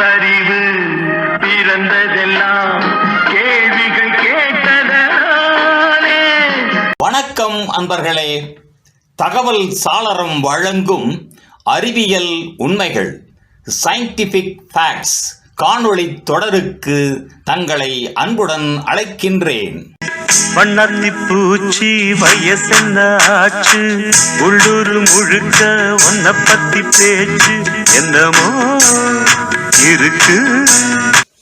பகுத்தறிவு பிறந்ததெல்லாம் கேள்விகள் கேட்டதனாலே வணக்கம் அன்பர்களே. தகவல் சாளரம் வழங்கும் அறிவியல் உண்மைகள் சயின்டிபிக் ஃபேக்ட்ஸ் காணொளி தொடருக்கு தங்களை அன்புடன் அழைக்கின்றேன். வண்ணத்தி பூச்சி வயசென்ன ஆச்சு உள்ளூர் முழுக்க உன்ன பத்தி பேச்சு. என்னமோ இருக்கு.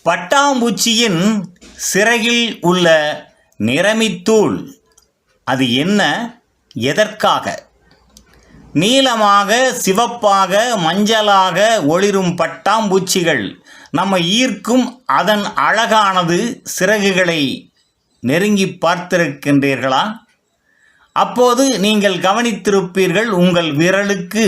பட்டாம்பூச்சியின் சிறகில் உள்ள நிறமித்தூள் அது என்ன எதற்காக? நீளமாக சிவப்பாக மஞ்சளாக ஒளிரும் பட்டாம்பூச்சிகள் நம்ம ஈர்க்கும் அதன் அழகானது சிறகுகளை நெருங்கி பார்த்திருக்கின்றீர்களா? அப்போது நீங்கள் கவனித்திருப்பீர்கள் உங்கள் விரலுக்கு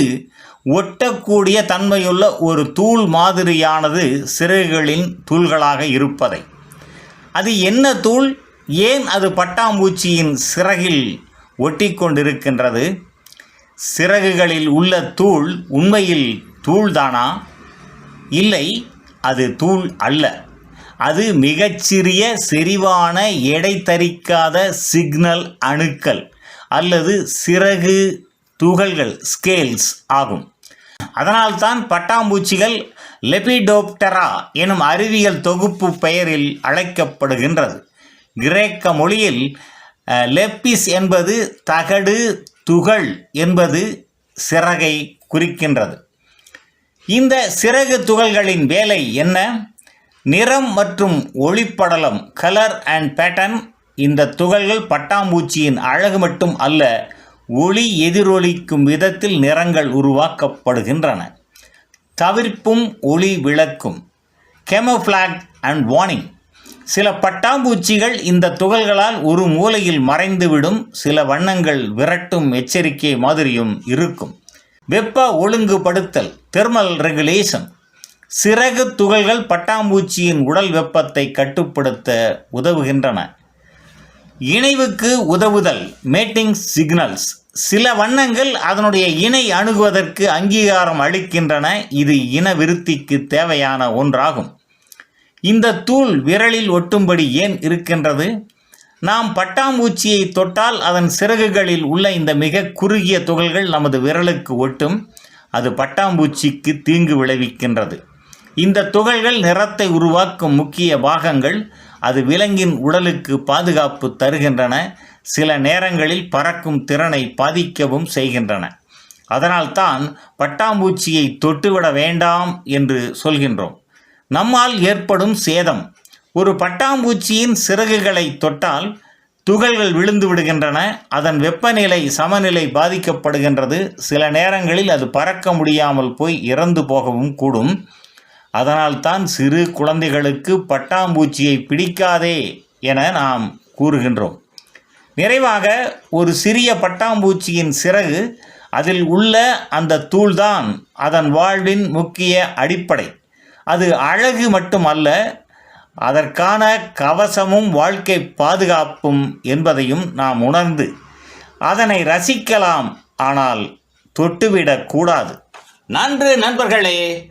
ஒட்டக்கூடிய தன்மையுள்ள ஒரு தூள் மாதிரியானது சிறகுகளின் தூள்களாக இருப்பதை. அது என்ன தூள்? ஏன் அது பட்டாம்பூச்சியின் சிறகில் ஒட்டிக்கொண்டிருக்கின்றது? சிறகுகளில் உள்ள தூள் உண்மையில் தூள்தானா? இல்லை அது தூள் அல்ல. அது மிகச்சிறிய செறிவான எடை தரிக்காத சிக்னல் அணுக்கள் அல்லது சிறகு துகள்கள் ஸ்கேல்ஸ் ஆகும். அதனால்தான் பட்டாம்பூச்சிகள் லெபிடோப்டரா எனும் அறிவியல் தொகுப்பு பெயரில் அழைக்கப்படுகின்றது. கிரேக்க மொழியில் லெப்பிஸ் என்பது தகடு துகள் என்பது சிறகை குறிக்கின்றது. இந்த சிறகு துகள்களின் வேலை என்ன? நிறம் மற்றும் ஒளிப்படலம் கலர் அண்ட் பேட்டர்ன் இந்த துகள்கள் பட்டாம்பூச்சியின் அழகு மட்டும் அல்ல ஒளி எதிரொலிக்கும் விதத்தில் நிறங்கள் உருவாக்கப்படுகின்றன. தவிர்ப்பும் ஒளி விளக்கும். கெமோஃப்ளாக் அண்ட் வார்னிங் சில பட்டாம்பூச்சிகள் இந்த துகள்களால் ஒரு மூலையில் மறைந்துவிடும். சில வண்ணங்கள் விரட்டும் எச்சரிக்கை மாதிரியும் இருக்கும். வெப்ப ஒழுங்குபடுத்தல் தெர்மல் ரெகுலேஷன் சிறகு துகள்கள் பட்டாம்பூச்சியின் உடல் வெப்பத்தை கட்டுப்படுத்த உதவுகின்றன. இணைவுக்கு உதவுதல் மேட்டிங் சிக்னல்ஸ் சில வண்ணங்கள் அதனுடைய இணை அணுகுவதற்கு அங்கீகாரம் அளிக்கின்றன. இது இன விருத்திக்கு தேவையான ஒன்றாகும். இந்த தூள் விரலில் ஒட்டும்படி ஏன் இருக்கின்றது? நாம் பட்டாம்பூச்சியை தொட்டால் அதன் சிறகுகளில் உள்ள இந்த மிக குறுகிய துகள்கள் நமது விரலுக்கு ஒட்டும். அது பட்டாம்பூச்சிக்கு தீங்கு விளைவிக்கின்றது. இந்த துகள்கள் நிறத்தை உருவாக்கும் முக்கிய பாகங்கள். அது விலங்கின் உடலுக்கு பாதுகாப்பு தருகின்றன. சில நேரங்களில் பறக்கும் திறனை பாதிக்கவும் செய்கின்றன. அதனால்தான் பட்டாம்பூச்சியை தொட்டுவிட வேண்டாம் என்று சொல்கின்றோம். நம்மால் ஏற்படும் சேதம். ஒரு பட்டாம்பூச்சியின் சிறகுகளை தொட்டால் துகள்கள் விழுந்து விடுகின்றன. அதன் வெப்பநிலை சமநிலை பாதிக்கப்படுகின்றது. சில நேரங்களில் அது பறக்க முடியாமல் போய் இறந்து போகவும் கூடும். அதனால்தான் சிறு குழந்தைகளுக்கு பட்டாம்பூச்சியை பிடிக்காதே என நாம் கூறுகின்றோம். நிறைவாக ஒரு சிறிய பட்டாம்பூச்சியின் சிறகு அதில் உள்ள அந்த தூள்தான் அதன் வாழ்வின் முக்கிய அடிப்படை. அது அழகு மட்டுமல்ல அதற்கான கவசமும் வாழ்க்கை பாதுகாப்பும் என்பதையும் நாம் உணர்ந்து அதனை ரசிக்கலாம் ஆனால் தொட்டுவிடக்கூடாது நன்று நண்பர்களே